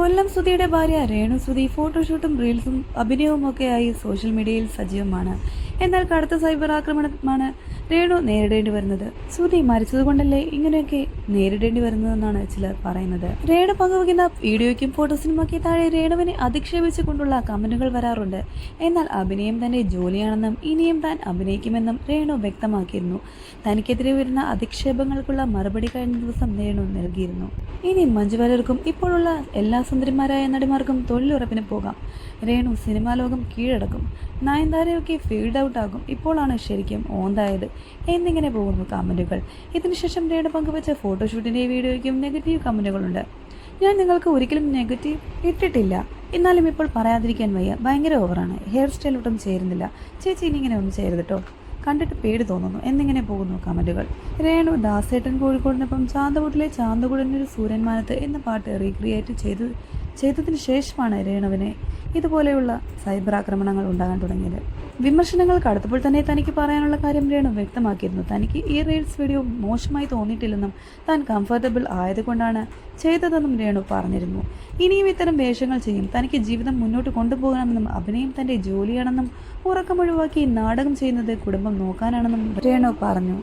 കൊല്ലം സുധിയുടെ ഭാര്യ രേണു സുധി ഫോട്ടോഷൂട്ടും റീൽസും അഭിനയവും ഒക്കെയായി സോഷ്യൽ മീഡിയയിൽ സജീവമാണ്. എന്നാൽ കടുത്ത സൈബർ ആക്രമണമാണ് രേണു നേരിടേണ്ടി വരുന്നത്. സുധി മരിച്ചതുകൊണ്ടല്ലേ ഇങ്ങനെയൊക്കെ നേരിടേണ്ടി വരുന്നതെന്നാണ് ചിലർ പറയുന്നത്. രേണു പങ്കുവയ്ക്കുന്ന വീഡിയോയ്ക്കും ഫോട്ടോസിനുമൊക്കെ താഴെ രേണുവിനെ അധിക്ഷേപിച്ചുകൊണ്ടുള്ള കമന്റുകൾ വരാറുണ്ട്. എന്നാൽ അഭിനയം തന്റെ ജോലിയാണെന്നും ഇനിയും താൻ അഭിനയിക്കുമെന്നും രേണു വ്യക്തമാക്കിയിരുന്നു. തനിക്കെതിരെ വരുന്ന അധിക്ഷേപങ്ങൾക്കുള്ള മറുപടി കഴിഞ്ഞ ദിവസം രേണു നൽകിയിരുന്നു. ഇനി മഞ്ജു വാര്യർക്കും ഇപ്പോഴുള്ള എല്ലാ സുന്ദരിമാരായ നടിമാർക്കും തൊഴിലുറപ്പിന് പോകാം. രേണു സിനിമാ ലോകം കീഴടക്കും. നയൻതാരയൊക്കെ ഫീൽഡ് ഔട്ട് ആകും ഇപ്പോഴാണ് ശരിക്കും ഓന്തായത്. എന്നിങ്ങനെ പോകുന്നു കമന്റുകൾ ഇതിനുശേഷം രേണു പങ്കുവച്ച ഫോട്ടോഷൂട്ടിന്റെ വീഡിയോയ്ക്കും നെഗറ്റീവ് കമന്റുകളുണ്ട് ഞാൻ നിങ്ങൾക്ക് ഒരിക്കലും നെഗറ്റീവ് ഇട്ടിട്ടില്ല. എന്നാലും ഇപ്പോൾ പറയാതിരിക്കാൻ വയ്യ. ഭയങ്കര ഓവറാണ്. ഹെയർ സ്റ്റൈൽ ഒട്ടും ചേരുന്നില്ല. ചേച്ചി ഇനിങ്ങനെ ഒന്നും ചെയ്യരുത് കേട്ടോ കണ്ടിട്ട് പേടി തോന്നുന്നു. എന്നിങ്ങനെ പോകുന്നു കമന്റുകൾ രേണു ദാസേട്ടൻ കോഴിക്കോടിനൊപ്പം ചാന്തകൂട്ടിലെ ചാന്തകുടനൊരു സൂര്യന്മാനത്ത് എന്ന പാട്ട് റീക്രിയേറ്റ് ചെയ്തു ചെയ്തതിന് ശേഷമാണ് രേണുവിനെ ഇതുപോലെയുള്ള സൈബർ ആക്രമണങ്ങൾ ഉണ്ടാകാൻ തുടങ്ങിയത്. വിമർശനങ്ങൾ കടുത്തപ്പോൾ തന്നെ തനിക്ക് പറയാനുള്ള കാര്യം രേണു വ്യക്തമാക്കിയിരുന്നു. തനിക്ക് ഈ റീൽസ് വീഡിയോ മോശമായി തോന്നിയിട്ടില്ലെന്നും താൻ കംഫർട്ടബിൾ ആയതുകൊണ്ടാണ് ചെയ്തതെന്നും രേണു പറഞ്ഞിരുന്നു. ഇനിയും ഇത്തരം വേഷങ്ങൾ ചെയ്യും. തനിക്ക് ജീവിതം മുന്നോട്ട് കൊണ്ടുപോകണമെന്നും അഭിനയം തന്റെ ജോലിയാണെന്നും ഉറക്കമൊഴിവാക്കി നാടകം ചെയ്യുന്നത് കുടുംബം നോക്കാനാണെന്നും രേണു പറഞ്ഞു.